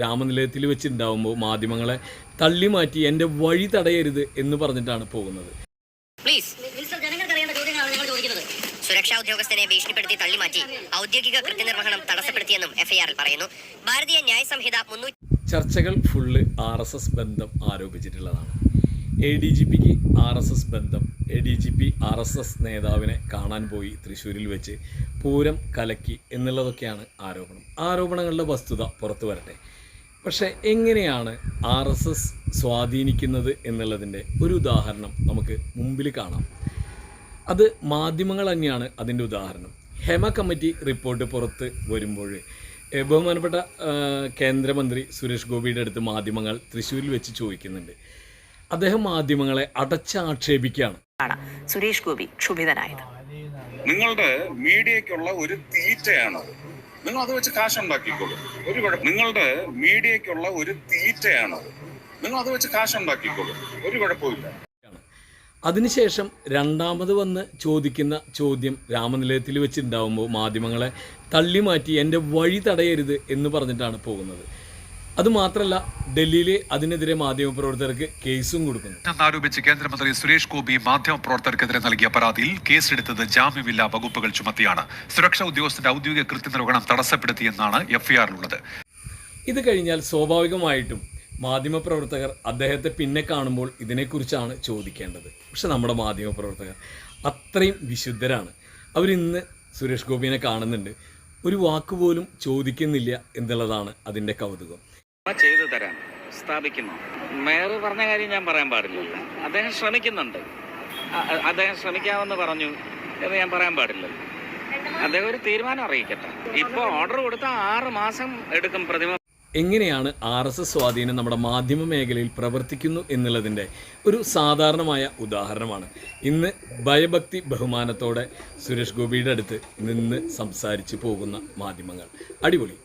രാമനിലയത്തിൽ വെച്ചിട്ടുണ്ടാവുമ്പോൾ മാധ്യമങ്ങളെ തള്ളി മാറ്റി എന്റെ വഴി തടയരുത് എന്ന് പറഞ്ഞിട്ടാണ് പോകുന്നത്. പ്ലീസ് സുരക്ഷാ ഉദ്യോഗസ്ഥനെ ഭീഷണിപ്പെടുത്തി തള്ളിമാറ്റി ഔദ്യോഗിക കൃത്യനിർവഹണം തടസ്സപ്പെടുത്തിയെന്നും എഫ്ഐആറിൽ പറയുന്നു. ഭാരതീയ ന്യായ സംഹിത മുന്നൂറ്റി ചർച്ചകൾ ഫുള്ള് ആർ എസ് എസ് ബന്ധം ആരോപിച്ചിട്ടുള്ളതാണ്. എ ഡി ജി പിക്ക് ആർ എസ് എസ് ബന്ധം A D G P R S S നേതാവിനെ കാണാൻ പോയി തൃശ്ശൂരിൽ വെച്ച് പൂരം കലക്കി എന്നുള്ളതൊക്കെയാണ് ആരോപണം. ആരോപണങ്ങളുടെ വസ്തുത പുറത്തു വരട്ടെ. പക്ഷേ എങ്ങനെയാണ് ആർ എസ് എസ് സ്വാധീനിക്കുന്നത് എന്നുള്ളതിന്റെ ഒരു ഉദാഹരണം നമുക്ക് മുമ്പിൽ കാണാം. അത് മാധ്യമങ്ങൾ തന്നെയാണ് അതിന്റെ ഉദാഹരണം. ഹെമ കമ്മിറ്റി റിപ്പോർട്ട് പുറത്ത് വരുമ്പോൾ ബഹുമാനപ്പെട്ട കേന്ദ്രമന്ത്രി സുരേഷ് ഗോപിയുടെ അടുത്ത് മാധ്യമങ്ങൾ തൃശ്ശൂരിൽ വെച്ച് ചോദിക്കുന്നുണ്ട്. അദ്ദേഹം മാധ്യമങ്ങളെ അടച്ചാക്ഷേപിക്കുകയാണ്. സുരേഷ് ഗോപി ക്ഷുഭിതനായത്. നിങ്ങളുടെ മീഡിയക്കുള്ള ഒരു തീറ്റയാണ്. നിങ്ങൾ അത് വെച്ച് കാശ് ഉണ്ടാക്കിക്കോളൂ ഒരു കുഴപ്പം നിങ്ങളുടെ മീഡിയയ്ക്കുള്ള ഒരു തീറ്റയാണ് നിങ്ങൾ അത് വെച്ച് കാശ് ഉണ്ടാക്കിക്കോളൂ ഒരു കുഴപ്പമില്ല അതിനുശേഷം രണ്ടാമത് വന്ന് ചോദിക്കുന്ന ചോദ്യം രാമനിലയത്തിൽ വെച്ചുണ്ടാവുമ്പോൾ മാധ്യമങ്ങളെ തള്ളി മാറ്റി എന്റെ വഴി തടയരുത് എന്ന് പറഞ്ഞിട്ടാണ് പോകുന്നത്. അതുമാത്രമല്ല ഡൽഹിയിലെ അതിനെതിരെ മാധ്യമപ്രവർത്തകർക്ക് കേസും കൊടുക്കുന്നു. എന്നാരോപിച്ച് കേന്ദ്രമന്ത്രി സുരേഷ് ഗോപി മാധ്യമപ്രവർത്തകർക്കെതിരെ നൽകിയ പരാതിയിൽ കേസെടുത്തത് ജാമ്യമില്ലാ വകുപ്പുകൾ ചുമത്തിയാണ്. സുരക്ഷാ ഉദ്യോഗസ്ഥന്റെ ഔദ്യോഗിക കൃത്യനിർവഹണം തടസ്സപ്പെടുത്തിയെന്നാണ് എഫ്ഐആറിലുള്ളത്. ഇത് കഴിഞ്ഞാൽ സ്വാഭാവികമായിട്ടും മാധ്യമപ്രവർത്തകർ അദ്ദേഹത്തെ പിന്നെ കാണുമ്പോൾ ഇതിനെക്കുറിച്ചാണ് ചോദിക്കേണ്ടത്. പക്ഷെ നമ്മുടെ മാധ്യമപ്രവർത്തകർ അത്രയും വിശുദ്ധരാണ്. അവരിന്ന് സുരേഷ് ഗോപിനെ കാണുന്നുണ്ട്. ഒരു വാക്കുപോലും ചോദിക്കുന്നില്ല എന്നുള്ളതാണ് അതിന്റെ കൗതുകം. ചെയ്തു തരാൻ സ്ഥാപിക്കുന്നു. മേയർ പറഞ്ഞ കാര്യം ഞാൻ പറയാൻ പാടില്ല അദ്ദേഹം ശ്രമിക്കുന്നുണ്ട്. അദ്ദേഹം ശ്രമിക്കാമെന്ന് പറഞ്ഞു എന്ന് ഞാൻ പറയാൻ പാടില്ല അദ്ദേഹം ഒരു തീരുമാനം അറിയിക്കട്ടെ. ഇപ്പോൾ ഓർഡർ കൊടുത്ത ആറ് മാസം എടുക്കും പ്രതിമ എങ്ങനെയാണ് ആർ എസ് എസ് സ്വാധീനം നമ്മുടെ മാധ്യമ മേഖലയിൽ പ്രവർത്തിക്കുന്നു എന്നുള്ളതിന്റെ ഒരു സാധാരണമായ ഉദാഹരണമാണ്. ഇന്ന് ഭയഭക്തി ബഹുമാനത്തോടെ സുരേഷ് ഗോപിയുടെ അടുത്ത് നിന്ന് സംസാരിച്ച് പോകുന്ന മാധ്യമങ്ങൾ. അടിപൊളി.